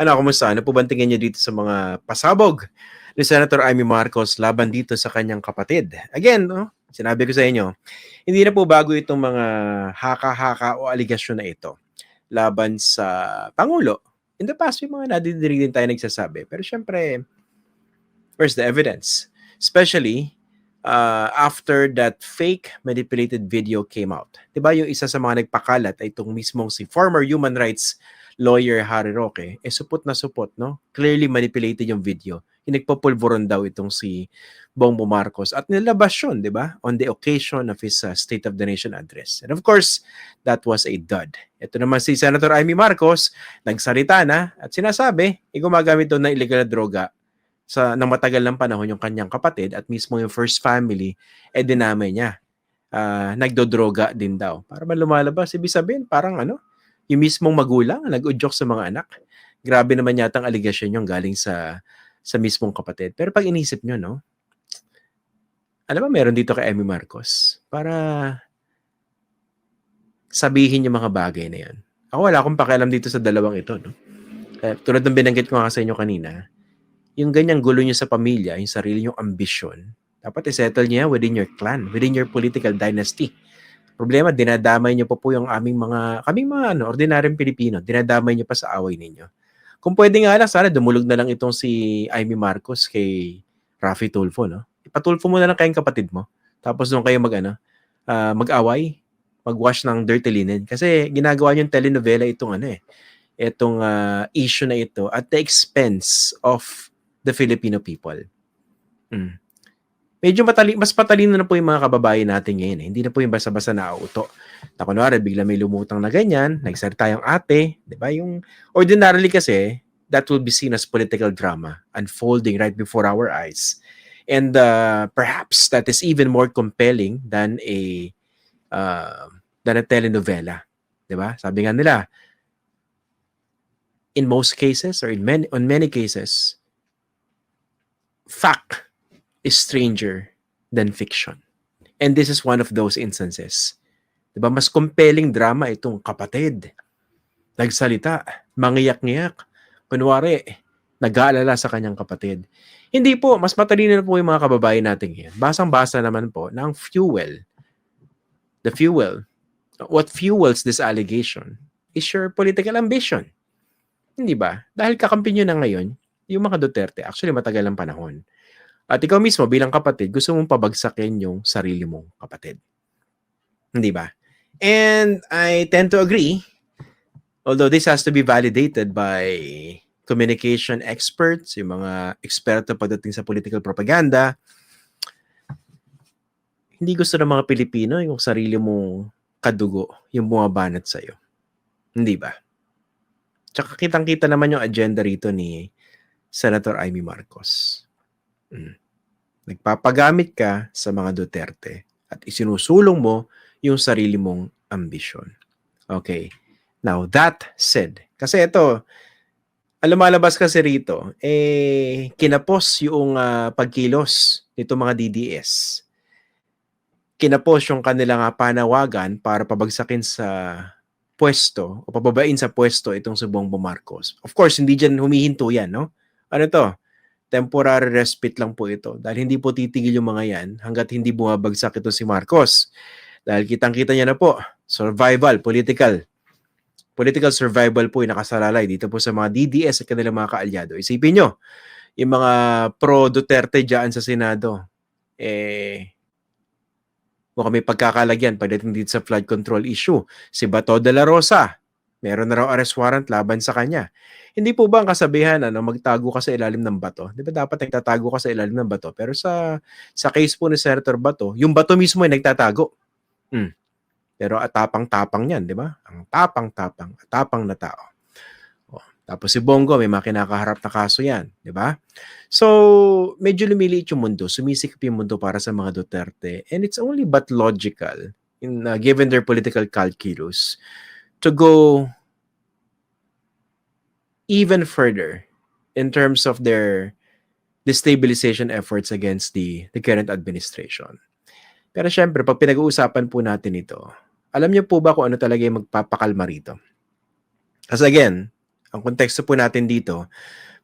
Ano, kumusta? Ano po ba tingin niyo dito sa mga pasabog ni Senator Amy Marcos laban dito sa kanyang kapatid? Again, no, sinabi ko sa inyo, hindi na po bago itong mga haka-haka o aligasyon na ito laban sa Pangulo. In the past, may mga nadidinig din tayo nagsasabi. Pero syempre, where's the evidence? Especially uh, after that fake manipulated video came out. 'Di ba yung isa sa mga nagpakalat ay itong mismong si former human rights lawyer Harry Roque, eh supot na supot, no? Clearly manipulated yung video. Hinagpapulburon daw itong si Bongbong Marcos at nilabas yun, di ba? On the occasion of his uh, State of the Nation address. And of course, that was a dud. Ito naman si Senator Amy Marcos, nagsalita na at sinasabi, eh, gumagamit daw ng illegal na droga sa nang matagal ng panahon yung kanyang kapatid at mismo yung first family, eh dinamay niya. Uh, nagdodroga din daw. Para ba lumalabas? Ibig sabihin, parang ano, yung mismong magulang nag-udyok sa mga anak. Grabe naman yata ang aligasyon yung galing sa sa mismong kapatid. Pero pag inisip nyo, no? Alam mo, meron dito kay Amy Marcos para sabihin yung mga bagay na yan. Ako wala akong pakialam dito sa dalawang ito, no? Eh, tulad ng binanggit ko nga sa inyo kanina, yung ganyang gulo nyo sa pamilya, yung sarili nyong ambisyon, dapat isettle niya within your clan, within your political dynasty. Problema, dinadamay niyo pa po yung aming mga, kaming mga ano, ordinaryong Pilipino, dinadamay niyo pa sa away ninyo. Kung pwede nga lang, sana dumulog na lang itong si Amy Marcos kay Rafi Tulfo, no? Ipatulfo mo na lang kayong kapatid mo. Tapos doon kayo mag, ano, uh, mag-away, mag-wash ng dirty linen. Kasi ginagawa niyo yung telenovela itong ano eh, itong uh, issue na ito at the expense of the Filipino people. Mm. Medyo matali mas patalino na po yung mga kababayan natin ngayon. Eh. Hindi na po yung basta-basta nauuto. Na kunwari, bigla may lumutang na ganyan, nagsalita yung ate, di ba? Yung ordinarily kasi, that will be seen as political drama unfolding right before our eyes. And uh, perhaps that is even more compelling than a uh, than a telenovela. Di ba? Sabi nga nila, in most cases or in many on many cases, fact is stranger than fiction. And this is one of those instances. 'Di ba? Mas compelling drama itong kapatid. Nagsalita, mangiyak-ngiyak. Kunwari, nag-aalala sa kanyang kapatid. Hindi po, mas matalino na po yung mga kababayan natin ngayon. Basang-basa naman po na ang fuel, the fuel, what fuels this allegation is your political ambition. Hindi ba? Dahil kakampi nyo na ngayon, yung mga Duterte, actually matagal ang panahon. At ikaw mismo bilang kapatid, gusto mong pabagsakin yung sarili mong kapatid. Hindi ba? And I tend to agree, although this has to be validated by communication experts, yung mga eksperto pagdating sa political propaganda, hindi gusto ng mga Pilipino yung sarili mong kadugo, yung bumabanat sa'yo. Hindi ba? Tsaka kitang-kita naman yung agenda rito ni Senator Amy Marcos. Nagpapagamit ka sa mga Duterte at isinusulong mo yung sarili mong ambisyon. Okay. Now, that said, kasi ito, alam malabas kasi rito, eh, kinapos yung uh, pagkilos nito mga DDS. Kinapos yung kanilang uh, panawagan para pabagsakin sa pwesto o pababain sa pwesto itong si Bongbong Marcos. Of course, hindi dyan humihinto yan, no? Ano to? Temporary respite lang po ito. Dahil hindi po titigil yung mga yan hanggat hindi bumabagsak ito si Marcos. Dahil kitang-kita niya na po, survival, political. Political survival po yung nakasalalay dito po sa mga DDS at kanilang mga kaalyado. Isipin nyo, yung mga pro-Duterte dyan sa Senado, eh, mukhang may pagkakalagyan pagdating dito sa flood control issue. Si Bato de la Rosa, meron na raw arrest warrant laban sa kanya. Hindi po ba ang kasabihan ano, magtago ka sa ilalim ng bato? 'Di ba dapat nagtatago ka sa ilalim ng bato? Pero sa sa case po ni Senator Bato, yung bato mismo ay nagtatago. Hmm. Pero atapang-tapang 'yan, 'di ba? Ang tapang-tapang, tapang na tao. Oh, tapos si Bongo may mga kinakaharap na kaso 'yan, 'di ba? So, medyo lumiliit yung mundo, sumisikip yung mundo para sa mga Duterte. And it's only but logical in uh, given their political calculus to go even further in terms of their destabilization efforts against the, the current administration. Pero syempre, pag pinag-uusapan po natin ito, alam niyo po ba kung ano talaga yung magpapakalma rito? As again, Ang konteksto po natin dito,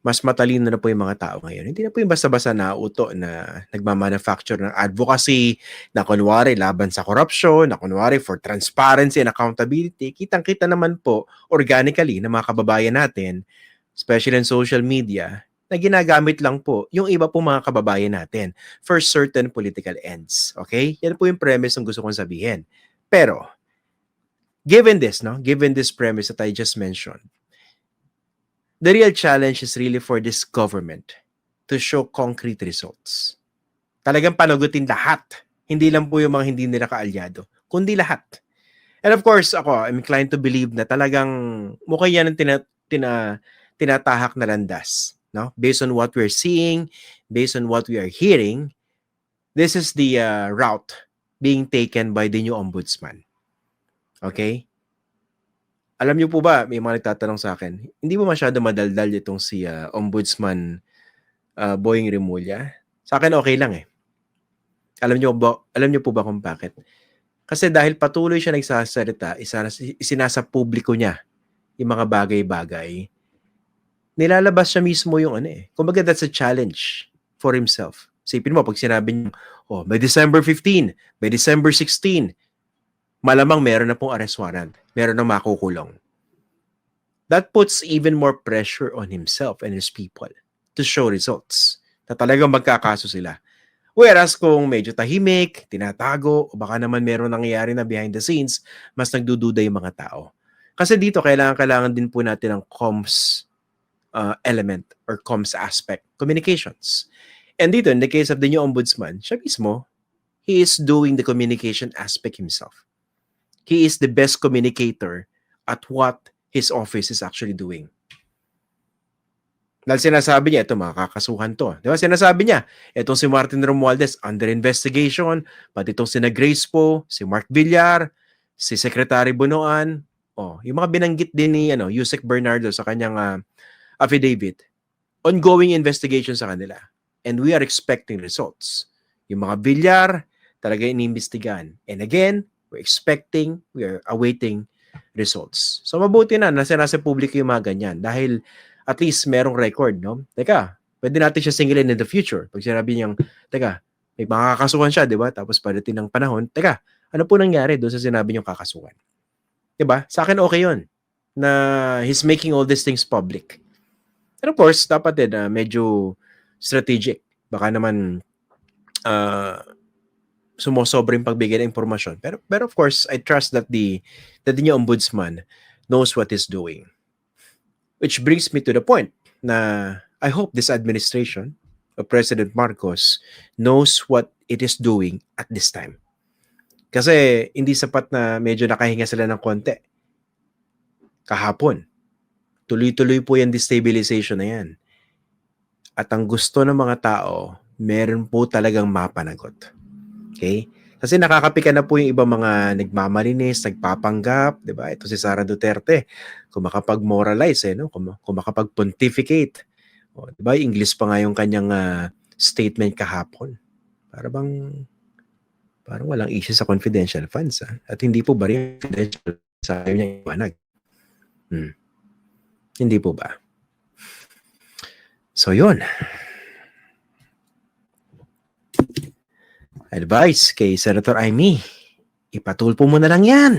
mas matalino na po yung mga tao ngayon. Hindi na po yung basta-basta nauto na nagmamanufacture ng advocacy, na kunwari laban sa corruption, na kunwari for transparency and accountability. Kitang-kita naman po organically na mga kababayan natin, especially in social media, na ginagamit lang po yung iba po mga kababayan natin for certain political ends. Okay? Yan po yung premise ng gusto kong sabihin. Pero, given this, no? Given this premise that I just mentioned, the real challenge is really for this government to show concrete results. Talagang panagutin lahat. Hindi lang po yung mga hindi nila kaalyado, kundi lahat. And of course, ako, I'm inclined to believe na talagang mukha yan ang tina, tina, tinatahak na landas. No? Based on what we're seeing, based on what we are hearing, this is the uh, route being taken by the new ombudsman. Okay? Alam niyo po ba, may mga nagtatanong sa akin, hindi mo masyado madaldal itong si uh, Ombudsman uh, Boying Remulla? Sa akin okay lang eh. Alam niyo ba, alam niyo po ba kung bakit? Kasi dahil patuloy siya nagsasalita, isinasa publiko niya yung mga bagay-bagay, nilalabas siya mismo yung ano eh. Kumbaga that's a challenge for himself. Sipin mo, pag sinabi niya, oh, by December 15, by December 16, malamang meron na pong arrest warrant. Meron na makukulong. That puts even more pressure on himself and his people to show results. Na talagang magkakaso sila. Whereas kung medyo tahimik, tinatago, o baka naman meron nangyayari na behind the scenes, mas nagdududa yung mga tao. Kasi dito, kailangan-kailangan din po natin ng comms uh, element or comms aspect, communications. And dito, in the case of the new ombudsman, siya mismo, he is doing the communication aspect himself he is the best communicator at what his office is actually doing. Dahil sinasabi niya, ito makakasuhan to. Di ba? Sinasabi niya, itong si Martin Romualdez under investigation, pati itong si Grace po, si Mark Villar, si Secretary Bunoan, oh, yung mga binanggit din ni ano, Yusek Bernardo sa kanyang uh, affidavit. Ongoing investigation sa kanila. And we are expecting results. Yung mga Villar, talaga inimbestigahan. And again, we're expecting, we are awaiting results. So mabuti na nasa nasa publiko yung mga ganyan dahil at least merong record, no? Teka, pwede natin siya singilin in the future. Pag sinabi niyang, teka, may makakasuhan siya, di ba? Tapos pagdating ng panahon, teka, ano po nangyari doon sa sinabi niyong kakasuhan? Di ba? Sa akin okay yun na he's making all these things public. And of course, dapat din uh, medyo strategic. Baka naman uh, sumosobra yung pagbigay ng impormasyon. Pero, pero of course, I trust that the, that the new ombudsman knows what he's doing. Which brings me to the point na I hope this administration of President Marcos knows what it is doing at this time. Kasi hindi sapat na medyo nakahinga sila ng konti. Kahapon, tuloy-tuloy po yung destabilization na yan. At ang gusto ng mga tao, meron po talagang mapanagot. Okay? Kasi nakakapika na po yung ibang mga nagmamalinis, nagpapanggap, 'di ba? Ito si Sara Duterte, kung makapag-moralize eh, no? Kung, kung makapag-pontificate. O, 'di ba? English pa nga yung kanyang uh, statement kahapon. Para bang parang walang issue sa confidential funds ha? at hindi po ba rin confidential sa niya iwanag. Hmm. Hindi po ba? So, yun. Advice kay Senator Amy, ipatulpo mo na lang yan.